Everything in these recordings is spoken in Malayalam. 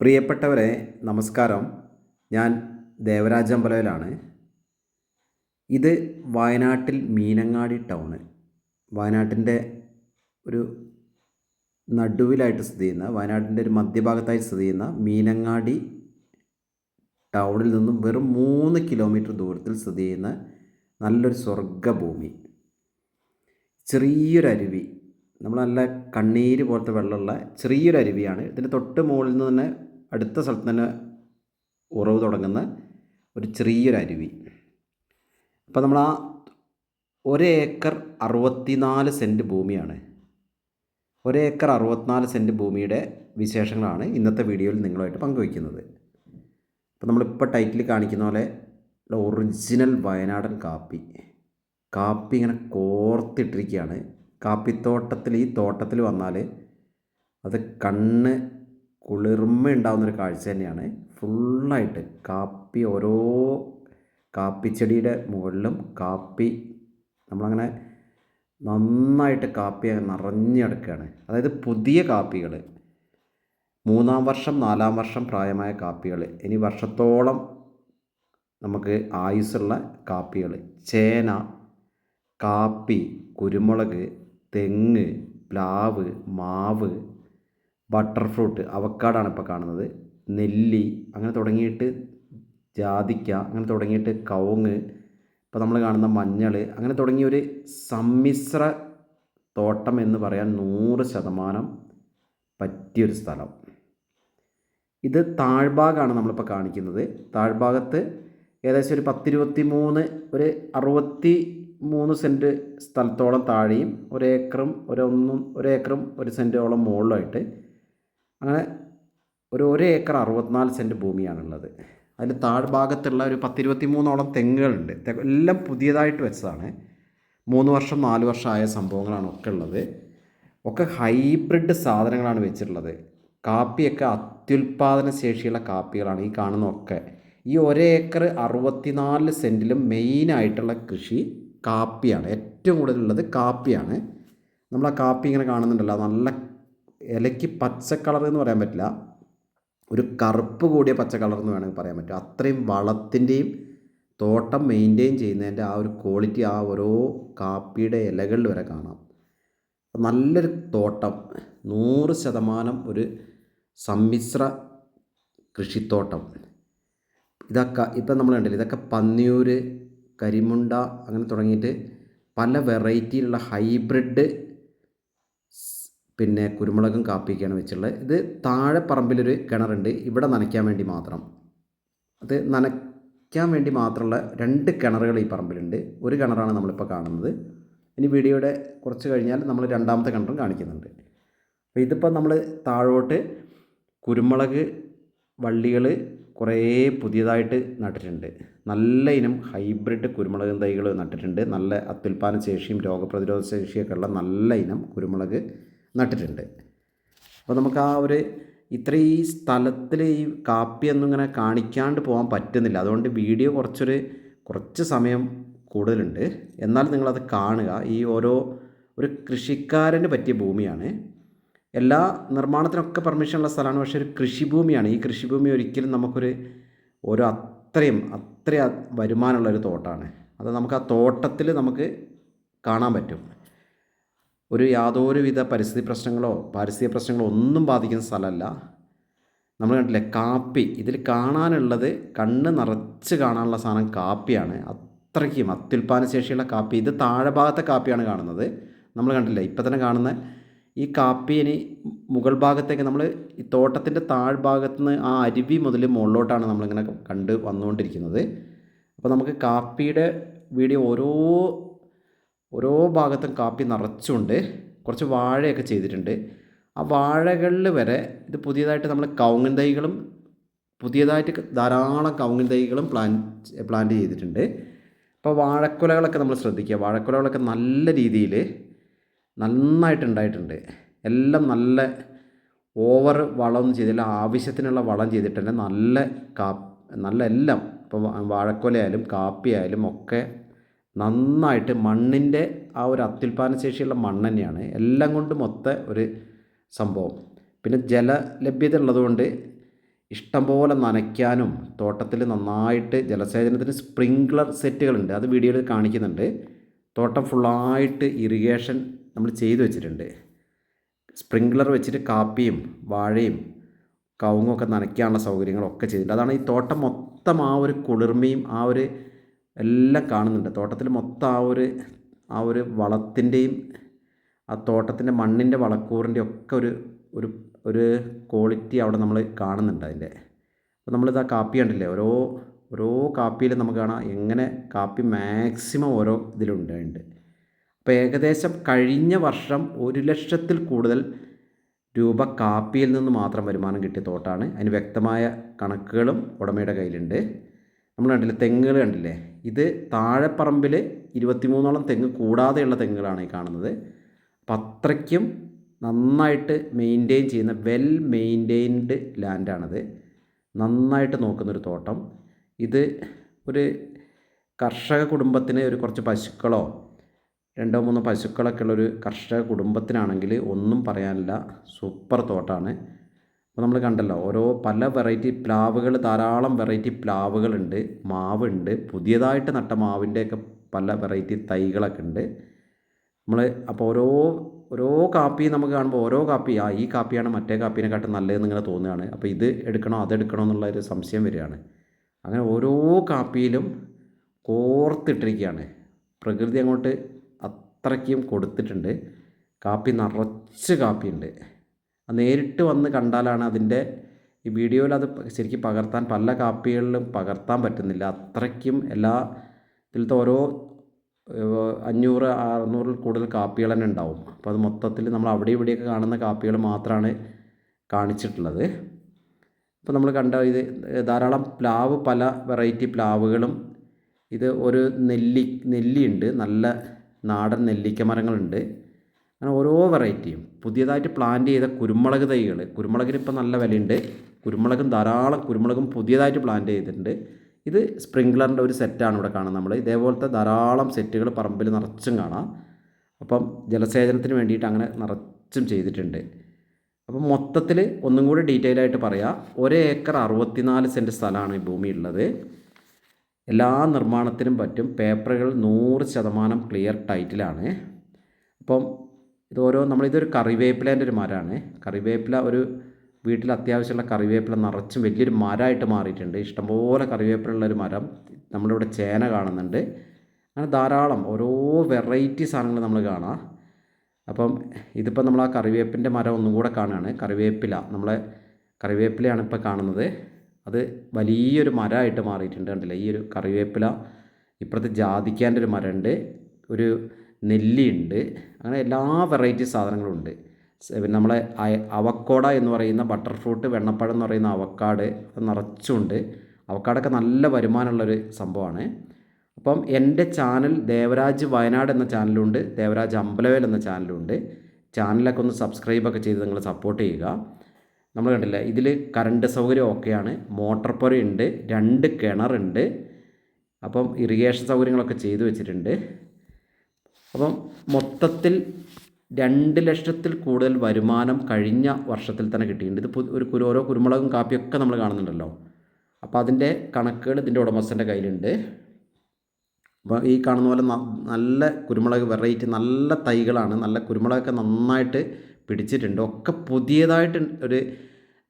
പ്രിയപ്പെട്ടവരെ നമസ്കാരം. ഞാൻ ദേവരാജ് അമ്പലയിലാണ് ഇത് വയനാട്ടിൽ മീനങ്ങാടി ടൗണ്. വയനാട്ടിന്റെ ഒരു നടുവിലായിട്ട് സ്ഥിതി ചെയ്യുന്ന വയനാട്ടിന്റെ ഒരു മധ്യഭാഗത്തായി സ്ഥിതി ചെയ്യുന്ന മീനങ്ങാടി ടൗണിൽ നിന്നും വെറും മൂന്ന് കിലോമീറ്റർ ദൂരത്തിൽ സ്ഥിതി ചെയ്യുന്ന നല്ലൊരു സ്വർഗഭൂമി ചെറിയൊരു അരുവി. നമ്മൾ നല്ല കണ്ണീര് പോലത്തെ വെള്ളമുള്ള ചെറിയൊരു അരുവിയാണ്. ഇതിന്റെ തൊട്ട് മുകളിൽ നിന്ന് തന്നെ അടുത്ത സ്ഥലത്ത് തന്നെ ഉറവ് തുടങ്ങുന്ന ഒരു ചെറിയൊരു അരുവി. അപ്പോൾ നമ്മൾ ആ ഒരേക്കർ അറുപത്തിനാല് സെന്റ് ഭൂമിയാണ്. ഒരേക്കർ അറുപത്തിനാല് സെന്റ് ഭൂമിയുടെ വിശേഷങ്ങളാണ് ഇന്നത്തെ വീഡിയോയിൽ നിങ്ങളുമായിട്ട് പങ്കുവയ്ക്കുന്നത്. അപ്പോൾ നമ്മളിപ്പോൾ ടൈറ്റിൽ കാണിക്കുന്ന പോലെ ഒറിജിനൽ വയനാടൻ കാപ്പി. കാപ്പി ഇങ്ങനെ കോർത്തിട്ടിരിക്കുകയാണ്. കാപ്പിത്തോട്ടത്തിൽ ഈ തോട്ടത്തിൽ വന്നാൽ അത് കണ്ണ് കുളിർമ ഉണ്ടാകുന്നൊരു കാഴ്ച തന്നെയാണ്. ഫുള്ളായിട്ട് കാപ്പി ഓരോ കാപ്പിച്ചെടിയുടെ മുകളിലും കാപ്പി നമ്മളങ്ങനെ നന്നായിട്ട് കാപ്പി നിറഞ്ഞു കിടക്കുകയാണ് അതായത് പുതിയ കാപ്പികൾ മൂന്നാം വർഷം നാലാം വർഷം പ്രായമായ കാപ്പികൾ ഇനി വർഷത്തോളം നമുക്ക് ആയുസ്സുള്ള കാപ്പികൾ ചേന കാപ്പി കുരുമുളക് തെങ്ങ് പ്ലാവ് മാവ് ബട്ടർ ഫ്രൂട്ട് അവക്കാടാണ് ഇപ്പോൾ കാണുന്നത്. നെല്ലി അങ്ങനെ തുടങ്ങിയിട്ട് ജാതിക്ക അങ്ങനെ തുടങ്ങിയിട്ട് കവുങ്ങ് ഇപ്പോൾ നമ്മൾ കാണുന്ന മഞ്ഞൾ അങ്ങനെ തുടങ്ങിയ ഒരു സമ്മിശ്ര തോട്ടം എന്ന് പറയാൻ നൂറ് ശതമാനം പറ്റിയൊരു സ്ഥലം. ഇത് താഴ്ഭാഗമാണ് നമ്മളിപ്പോൾ കാണിക്കുന്നത്. താഴ്ഭാഗത്ത് ഏകദേശം ഒരു പത്തിരുപത്തി മൂന്ന് ഒരു അറുപത്തി മൂന്ന് സെന്റ് സ്ഥലത്തോളം താഴെയും ഒരേക്കറും ഒരു ഒന്നും ഒരു സെന്റോളം മുകളിലുമായിട്ട് അങ്ങനെ ഒരു ഒരു ഏക്കർ അറുപത്തിനാല് സെന്റ് ഭൂമിയാണുള്ളത്. അതിൽ താഴ്ഭാഗത്തുള്ള ഒരു പത്തിരുപത്തി മൂന്നോളം തെങ്ങുകളുണ്ട് എല്ലാം പുതിയതായിട്ട് വെച്ചതാണ്. മൂന്ന് വർഷം നാല് വർഷമായ സംഭവങ്ങളാണ് ഒക്കെ ഉള്ളത്. ഒക്കെ ഹൈബ്രിഡ് സാധനങ്ങളാണ് വെച്ചിട്ടുള്ളത്. കാപ്പിയൊക്കെ അത്യുൽപാദന ശേഷിയുള്ള കാപ്പികളാണ് ഈ കാണുന്നതൊക്കെ. ഈ ഒരേക്കർ അറുപത്തിനാല് സെന്റിലും മെയിനായിട്ടുള്ള കൃഷി കാപ്പിയാണ്. ഏറ്റവും കൂടുതലുള്ളത് കാപ്പിയാണ്. നമ്മൾ ആ കാപ്പി ഇങ്ങനെ കാണുന്നുണ്ടല്ലോ നല്ല ഇലയ്ക്ക് പച്ച കളർ എന്ന് പറയാൻ പറ്റില്ല. ഒരു കറുപ്പ് കൂടിയ പച്ച കളർ എന്ന് വേണമെങ്കിൽ പറയാൻ പറ്റും. അത്രയും വളത്തിന്റെയും തോട്ടം മെയിന്റെയിൻ ചെയ്യുന്നതിന്റെ ആ ഒരു ക്വാളിറ്റി ആ ഓരോ കാപ്പിയുടെ ഇലകളിൽ വരെ കാണാം. നല്ലൊരു തോട്ടം. നൂറ് ശതമാനം ഒരു സമ്മിശ്ര കൃഷിത്തോട്ടം. ഇതൊക്കെ ഇപ്പം നമ്മൾ കണ്ടില്ല ഇതൊക്കെ പന്നിയൂർ കരിമുണ്ട അങ്ങനെ തുടങ്ങിയിട്ട് പല വെറൈറ്റിയിലുള്ള ഹൈബ്രിഡ് പിന്നെ കുരുമുളകും കാപ്പിയൊക്കെയാണ് വെച്ചിട്ടുള്ളത്. ഇത് താഴെ പറമ്പിലൊരു കിണറുണ്ട്. ഇവിടെ നനയ്ക്കാൻ വേണ്ടി മാത്രം. അത് നനയ്ക്കാൻ വേണ്ടി മാത്രമുള്ള രണ്ട് കിണറുകൾ ഈ പറമ്പിലുണ്ട്. ഒരു കിണറാണ് നമ്മളിപ്പോൾ കാണുന്നത്. ഇനി വീഡിയോയുടെ കുറച്ച് കഴിഞ്ഞാൽ നമ്മൾ രണ്ടാമത്തെ കിണറും കാണിക്കുന്നുണ്ട്. അപ്പോൾ ഇതിപ്പോൾ നമ്മൾ താഴോട്ട് കുരുമുളക് വള്ളികൾ കുറേ പുതിയതായിട്ട് നട്ടിട്ടുണ്ട്. നല്ല ഇനം ഹൈബ്രിഡ് കുരുമുളക് തൈകൾ നട്ടിട്ടുണ്ട്. നല്ല അത്യുൽപാദന ശേഷിയും രോഗപ്രതിരോധ ശേഷിയൊക്കെ ഉള്ള നല്ല ഇനം കുരുമുളക്. നട്ടിട്ടുണ്ട്. അപ്പോൾ നമുക്ക് ആ ഒരു ഇത്ര ഈ സ്ഥലത്തിൽ ഈ കാപ്പിയൊന്നും ഇങ്ങനെ കാണിക്കാണ്ട് പോകാൻ പറ്റുന്നില്ല. അതുകൊണ്ട് വീഡിയോ കുറച്ചൊരു കുറച്ച് സമയം കൂടുതലുണ്ട്. എന്നാൽ നിങ്ങളത് കാണുക. ഈ ഓരോ ഒരു കൃഷിക്കാരന് പറ്റിയ ഭൂമിയാണ്. എല്ലാ നിർമ്മാണത്തിനൊക്കെ പെർമിഷനുള്ള സ്ഥലമാണ്. പക്ഷേ ഒരു കൃഷിഭൂമിയാണ്. ഈ കൃഷിഭൂമി ഒരിക്കലും നമുക്കൊരു ഓരോ അത്രയും അത്രയും വരുമാനമുള്ളൊരു തോട്ടമാണ് അത് നമുക്ക് ആ തോട്ടത്തിൽ നമുക്ക് കാണാൻ പറ്റും. ഒരു യാതൊരുവിധ പരിസ്ഥിതി പ്രശ്നങ്ങളോ പാരിസ്ഥിതിക പ്രശ്നങ്ങളോ ഒന്നും ബാധിക്കുന്ന സ്ഥലമല്ല. നമ്മൾ കണ്ടില്ലേ കാപ്പി. ഇതിൽ കാണാനുള്ളത് കണ്ണ് നിറച്ച് കാണാനുള്ള സാധനം കാപ്പിയാണ്. അത്രയ്ക്കും അത്യുൽപാദന ശേഷിയുള്ള കാപ്പി. ഇത് താഴെ ഭാഗത്തെ കാപ്പിയാണ് കാണുന്നത്. നമ്മൾ കണ്ടില്ലേ ഇപ്പം തന്നെ കാണുന്ന ഈ കാപ്പി ഇനി മുകൾ ഭാഗത്തേക്ക് നമ്മൾ ഈ തോട്ടത്തിന്റെ താഴ്ഭാഗത്ത് നിന്ന് ആ അരുവി മുതൽ മുകളിലോട്ടാണ് നമ്മളിങ്ങനെ കണ്ട് വന്നുകൊണ്ടിരിക്കുന്നത്. അപ്പോൾ നമുക്ക് കാപ്പിയുടെ വീഡിയോ ഓരോ ഓരോ ഭാഗത്തും കാപ്പി നിറച്ചുകൊണ്ട് കുറച്ച് വാഴയൊക്കെ ചെയ്തിട്ടുണ്ട്. ആ വാഴകളിൽ വരെ ഇത് പുതിയതായിട്ട് നമ്മൾ കവുങ്ങൻ തൈകളും പുതിയതായിട്ട് ധാരാളം കവുങ്ങൻ തൈകളും പ്ലാൻ പ്ലാന്റ് ചെയ്തിട്ടുണ്ട്. അപ്പോൾ വാഴക്കുലകളൊക്കെ നമ്മൾ ശ്രദ്ധിക്കുക. വാഴക്കുലകളൊക്കെ നല്ല രീതിയിൽ നന്നായിട്ടുണ്ടായിട്ടുണ്ട് എല്ലാം നല്ല ഓവർ വളം ചെയ്തില്ല. ആവശ്യത്തിനുള്ള വളം ചെയ്തിട്ടുണ്ട് നല്ല കാ നല്ല എല്ലാം. ഇപ്പോൾ വാഴക്കൊലയായാലും കാപ്പിയായാലും ഒക്കെ നന്നായിട്ട് മണ്ണിന്റെ ആ ഒരു അത്യുൽപാദന ശേഷിയുള്ള മണ്ണ് തന്നെയാണ്. എല്ലാം കൊണ്ടും മൊത്ത ഒരു സംഭവം. പിന്നെ ജല ലഭ്യത ഉള്ളതുകൊണ്ട് ഇഷ്ടംപോലെ നനയ്ക്കാനും തോട്ടത്തിൽ നന്നായിട്ട് ജലസേചനത്തിന് സ്പ്രിങ്ക്ലർ സെറ്റുകളുണ്ട്. അത് വീഡിയോയിൽ കാണിക്കുന്നുണ്ട്. തോട്ടം ഫുള്ളായിട്ട് ഇറിഗേഷൻ നമ്മൾ ചെയ്തു വെച്ചിട്ടുണ്ട്. സ്പ്രിങ്ക്ലർ വെച്ചിട്ട് കാപ്പിയും വാഴയും കവുങ്ങൊക്കെ നനയ്ക്കാനുള്ള സൗകര്യങ്ങളൊക്കെ ചെയ്തിട്ടുണ്ട്. അതാണ് ഈ തോട്ടം മൊത്തം ആ ഒരു കുളിർമയും ആ ഒരു എല്ലാം കാണുന്നുണ്ട്. തോട്ടത്തിൽ മൊത്തം ആ ഒരു ആ ഒരു വളത്തിന്റെയും ആ തോട്ടത്തിന്റെ മണ്ണിന്റെ വളക്കൂറിന്റെ ഒക്കെ ഒരു ഒരു ഒരു ക്വാളിറ്റി അവിടെ നമ്മൾ കാണുന്നുണ്ട് അതിന്റെ. അപ്പോൾ നമ്മളിത് ആ കാപ്പി കണ്ടില്ലേ? ഓരോ ഓരോ കാപ്പിയിലും നമുക്ക് കാണാം എങ്ങനെ കാപ്പി മാക്സിമം ഓരോ ഇതിലുണ്ടായിട്ടുണ്ട് അപ്പോൾ ഏകദേശം കഴിഞ്ഞ വർഷം ഒരു ലക്ഷത്തിൽ കൂടുതൽ രൂപ കാപ്പിയിൽ നിന്ന് മാത്രം വരുമാനം കിട്ടിയ തോട്ടാണ്. അതിന് വ്യക്തമായ കണക്കുകളും ഉടമയുടെ കയ്യിലുണ്ട്. നമ്മൾ കണ്ടില്ലേ തെങ്ങുകൾ കണ്ടില്ലേ? ഇത് താഴെപ്പറമ്പിൽ ഇരുപത്തിമൂന്നോളം തെങ്ങ് കൂടാതെയുള്ള തെങ്ങുകളാണ് ഈ കാണുന്നത്. അപ്പം നന്നായിട്ട് മെയിന്റെയിൻ ചെയ്യുന്ന വെൽ മെയിന്റെയിൻഡ് ലാൻഡാണത് നന്നായിട്ട് നോക്കുന്നൊരു തോട്ടം. ഇത് ഒരു കർഷക കുടുംബത്തിന് ഒരു കുറച്ച് പശുക്കളോ രണ്ടോ മൂന്നോ പശുക്കളൊക്കെ ഉള്ളൊരു കർഷക കുടുംബത്തിനാണെങ്കിൽ ഒന്നും പറയാനില്ല. സൂപ്പർ തോട്ടാണ്. അപ്പോൾ നമ്മൾ കണ്ടല്ലോ ഓരോ പല വെറൈറ്റി പ്ലാവുകൾ ധാരാളം വെറൈറ്റി പ്ലാവുകളുണ്ട് മാവുണ്ട് പുതിയതായിട്ട് നട്ട മാവിന്റെയൊക്കെ പല വെറൈറ്റി തൈകളൊക്കെ ഉണ്ട്. നമ്മൾ അപ്പോൾ ഓരോ ഓരോ കാപ്പി നമുക്ക് കാണുമ്പോൾ ഓരോ കാപ്പി ആ ഈ കാപ്പിയാണ് മറ്റേ കാപ്പിനെക്കാട്ടും നല്ലതെന്ന് ഇങ്ങനെ തോന്നുകയാണ്. അപ്പോൾ ഇത് എടുക്കണോ അതെടുക്കണോ എന്നുള്ള ഒരു സംശയം വരികയാണ്. അങ്ങനെ ഓരോ കാപ്പിയിലും കോർത്തിട്ടിരിക്കുകയാണ്. പ്രകൃതി അങ്ങോട്ട് അത്രയ്ക്കും കൊടുത്തിട്ടുണ്ട്. കാപ്പി നിറച്ച് കാപ്പിയുണ്ട്. നേരിട്ട് വന്ന് കണ്ടാലാണ് അതിന്റെ ഈ വീഡിയോയിൽ അത് ശരിക്കും പകർത്താൻ പല കാപ്പികളിലും പകർത്താൻ പറ്റുന്നില്ല. അത്രയ്ക്കും എല്ലാ ഇതിലത്തെ ഓരോ അഞ്ഞൂറ് അറുന്നൂറിൽ കൂടുതൽ കാപ്പികൾ തന്നെ ഉണ്ടാവും. അപ്പോൾ അത് മൊത്തത്തിൽ നമ്മൾ അവിടെ ഇവിടെയൊക്കെ കാണുന്ന കാപ്പികൾ മാത്രമാണ് കാണിച്ചിട്ടുള്ളത്. ഇപ്പോൾ നമ്മൾ കണ്ട ഇത് ധാരാളം പ്ലാവ് പല വെറൈറ്റി പ്ലാവുകളും. ഇത് ഒരു നെല്ലി നെല്ലിയുണ്ട്. നല്ല നാടൻ നെല്ലിക്ക മരങ്ങളുണ്ട്. അങ്ങനെ ഓരോ വെറൈറ്റിയും. പുതിയതായിട്ട് പ്ലാന്റ് ചെയ്ത കുരുമുളക് തൈകൾ. കുരുമുളകിന് ഇപ്പം നല്ല വിലയുണ്ട്. കുരുമുളകും ധാരാളം കുരുമുളകും പുതിയതായിട്ട് പ്ലാന്റ് ചെയ്തിട്ടുണ്ട്. ഇത് സ്പ്രിങ്ക്ലറിന്റെ ഒരു സെറ്റാണ് ഇവിടെ കാണുന്നത് നമ്മൾ ഇതേപോലത്തെ ധാരാളം സെറ്റുകൾ പറമ്പിൽ നിറച്ചും കാണാം. അപ്പം ജലസേചനത്തിന് വേണ്ടിയിട്ട് അങ്ങനെ നിറച്ചും ചെയ്തിട്ടുണ്ട്. അപ്പം മൊത്തത്തിൽ ഒന്നും കൂടി ഡീറ്റെയിൽ ആയിട്ട് പറയാം. ഒരേ ഏക്കർ അറുപത്തിനാല് സെന്റ് സ്ഥലമാണ് ഈ ഭൂമി ഉള്ളത്. എല്ലാ നിർമ്മാണത്തിനും പറ്റും. പേപ്പറുകൾ നൂറ് ശതമാനം ക്ലിയർ ടൈറ്റിലാണ് അപ്പം ഇത് ഓരോ നമ്മളിതൊരു കറിവേപ്പിലേന്റെ ഒരു മരമാണ്. കറിവേപ്പില ഒരു വീട്ടിൽ അത്യാവശ്യമുള്ള കറിവേപ്പില നിറച്ചും വലിയൊരു മരമായിട്ട് മാറിയിട്ടുണ്ട്. ഇഷ്ടംപോലെ കറിവേപ്പിലുള്ള ഒരു മരം നമ്മളിവിടെ ചേന കാണുന്നുണ്ട്. അങ്ങനെ ധാരാളം ഓരോ വെറൈറ്റി സാധനങ്ങൾ നമ്മൾ കാണാം. അപ്പം ഇതിപ്പോൾ നമ്മൾ ആ കറിവേപ്പിന്റെ മരം ഒന്നും കൂടെ കാണുകയാണ്. കറിവേപ്പില നമ്മളെ കറിവേപ്പിലയാണ് ഇപ്പോൾ കാണുന്നത്. അത് വലിയൊരു മരമായിട്ട് മാറിയിട്ടുണ്ട് കണ്ടില്ല? ഈ ഒരു കറിവേപ്പില ഇപ്പുറത്ത് ജാതിക്കാന്റെ ഒരു മരമുണ്ട്. ഒരു നെല്ലിയുണ്ട്. അങ്ങനെ എല്ലാ വെറൈറ്റി സാധനങ്ങളും ഉണ്ട്. പിന്നെ നമ്മളെ അവക്കോട എന്ന് പറയുന്ന ബട്ടർ ഫ്രൂട്ട് വെണ്ണപ്പഴം എന്ന് പറയുന്ന അവക്കാട് നിറച്ചുണ്ട്. അവക്കാടൊക്കെ നല്ല വരുമാനമുള്ളൊരു സംഭവമാണ്. അപ്പം എന്റെ ചാനൽ ദേവരാജ് വയനാട് എന്ന ചാനലുണ്ട് ദേവരാജ് അമ്പലവേൽ എന്ന ചാനലുണ്ട് ചാനലൊക്കെ ഒന്ന് സബ്സ്ക്രൈബൊക്കെ ചെയ്ത് നിങ്ങൾ സപ്പോർട്ട് ചെയ്യുക. നമ്മൾ കണ്ടില്ല ഇതിൽ കറണ്ട് സൗകര്യം ഓക്കെയാണ് മോട്ടർ പുരയുണ്ട് രണ്ട് കിണറുണ്ട്. അപ്പം ഇറിഗേഷൻ സൗകര്യങ്ങളൊക്കെ ചെയ്തു വെച്ചിട്ടുണ്ട്. അപ്പം മൊത്തത്തിൽ രണ്ട് ലക്ഷത്തിൽ കൂടുതൽ വരുമാനം കഴിഞ്ഞ വർഷത്തിൽ തന്നെ കിട്ടിയിട്ടുണ്ട്. ഇത് ഒരു ഓരോ കുരുമുളകും കാപ്പിയൊക്കെ നമ്മൾ കാണുന്നുണ്ടല്ലോ. അപ്പോൾ അതിന്റെ കണക്കുകൾ ഇതിന്റെ ഉടമസ്ഥന്റെ കയ്യിലുണ്ട്. അപ്പോൾ ഈ കാണുന്ന പോലെ നല്ല കുരുമുളക് വെറൈറ്റി നല്ല തൈകളാണ്. നല്ല കുരുമുളകൊക്കെ നന്നായിട്ട് പിടിച്ചിട്ടുണ്ട്. ഒക്കെ പുതിയതായിട്ട് ഒരു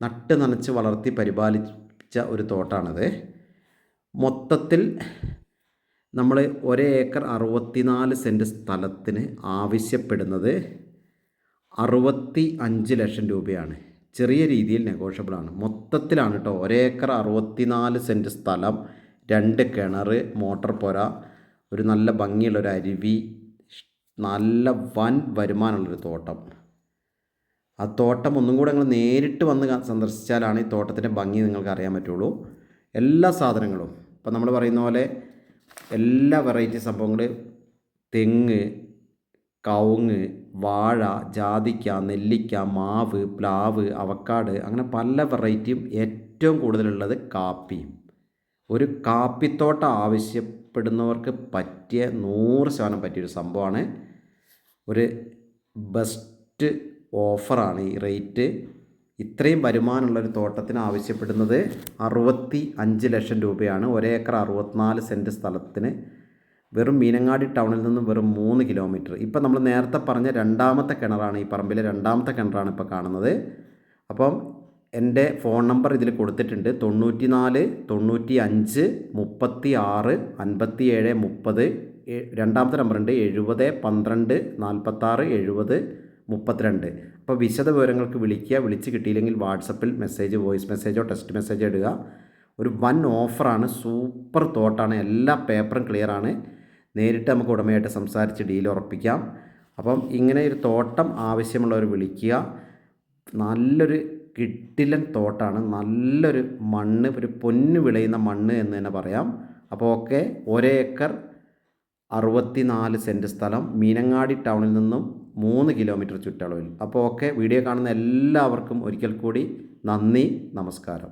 നട്ട് നനച്ച് വളർത്തി പരിപാലിച്ച ഒരു തോട്ടാണത്. മൊത്തത്തിൽ നമ്മൾ ഒരേ ഏക്കർ അറുപത്തിനാല് സെന്റ് സ്ഥലത്തിന് ആവശ്യപ്പെടുന്നത് അറുപത്തി അഞ്ച് ലക്ഷം രൂപയാണ്. ചെറിയ രീതിയിൽ നെഗോഷ്യബിളാണ് മൊത്തത്തിലാണ് കേട്ടോ ഒരേക്കർ അറുപത്തിനാല് സെന്റ് സ്ഥലം രണ്ട് കിണർ മോട്ടോർ പുര ഒരു നല്ല ഭംഗിയുള്ള ഒരു അരുവി നല്ല വൻ വരുമാനമുള്ളൊരു തോട്ടം. ആ തോട്ടം ഒന്നും കൂടെ നിങ്ങൾ നേരിട്ട് വന്ന് സന്ദർശിച്ചാലാണ് ഈ തോട്ടത്തിന്റെ ഭംഗി നിങ്ങൾക്ക് അറിയാൻ പറ്റുള്ളൂ. എല്ലാ സാധനങ്ങളും. ഇപ്പം നമ്മൾ പറയുന്ന പോലെ എല്ലാ വെറൈറ്റി സംഭവങ്ങൾ തെങ്ങ് കവുങ്ങ് വാഴ ജാതിക്ക നെല്ലിക്ക മാവ് പ്ലാവ് അവക്കാട് അങ്ങനെ പല വെറൈറ്റിയും ഏറ്റവും കൂടുതലുള്ളത് കാപ്പിയും. ഒരു കാപ്പിത്തോട്ടം ആവശ്യപ്പെടുന്നവർക്ക് പറ്റിയ നൂറ് ശതമാനം പറ്റിയൊരു സംഭവമാണ്. ഒരു ബെസ്റ്റ് ഓഫറാണ് ഈ റേറ്റ് ഇത്രയും വരുമാനമുള്ള ഒരു തോട്ടത്തിന് ആവശ്യപ്പെടുന്നത് അറുപത്തി അഞ്ച് ലക്ഷം രൂപയാണ്. ഒരേക്കർ അറുപത്തിനാല് സെന്റ് സ്ഥലത്തിന് വെറും മീനങ്ങാടി ടൗണിൽ നിന്നും വെറും മൂന്ന് കിലോമീറ്റർ. ഇപ്പം നമ്മൾ നേരത്തെ പറഞ്ഞ രണ്ടാമത്തെ കിണറാണ് ഈ പറമ്പിലെ രണ്ടാമത്തെ കിണറാണ് ഇപ്പോൾ കാണുന്നത്. അപ്പം എന്റെ ഫോൺ നമ്പർ ഇതിൽ കൊടുത്തിട്ടുണ്ട്. തൊണ്ണൂറ്റി നാല് തൊണ്ണൂറ്റി അഞ്ച് മുപ്പത്തി ആറ് അൻപത്തി ഏഴ് മുപ്പത് രണ്ടാമത്തെ നമ്പറുണ്ട്. എഴുപത് പന്ത്രണ്ട് നാൽപ്പത്താറ് എഴുപത് മുപ്പത്തിരണ്ട്. അപ്പോൾ വിശദ വിവരങ്ങൾക്ക് വിളിക്കുക. വിളിച്ച് കിട്ടിയില്ലെങ്കിൽ വാട്സപ്പിൽ മെസ്സേജ് വോയിസ് മെസ്സേജോ ടെക്സ്റ്റ് മെസ്സേജോ ഇടുക. ഒരു വൻ ഓഫറാണ്. സൂപ്പർ തോട്ടാണ്. എല്ലാ പേപ്പറും ക്ലിയറാണ്. നേരിട്ട് നമുക്ക് ഉടമയായിട്ട് സംസാരിച്ച് ഡീൽ ഉറപ്പിക്കാം. അപ്പം ഇങ്ങനെ ഒരു തോട്ടം ആവശ്യമുള്ളവർ വിളിക്കുക. നല്ലൊരു കിട്ടിലൻ തോട്ടാണ്. നല്ലൊരു മണ്ണ് ഒരു പൊന്ന് വിളയുന്ന മണ്ണ് എന്ന് തന്നെ പറയാം. അപ്പോൾ ഓക്കെ. ഒരേക്കർ അറുപത്തി നാല് സെന്റ് സ്ഥലം. മീനങ്ങാടി ടൗണിൽ നിന്നും മൂന്ന് കിലോമീറ്റർ ചുറ്റളവിൽ. അപ്പോൾ ഓക്കെ വീഡിയോ കാണുന്ന എല്ലാവർക്കും ഒരിക്കൽ കൂടി നന്ദി നമസ്കാരം.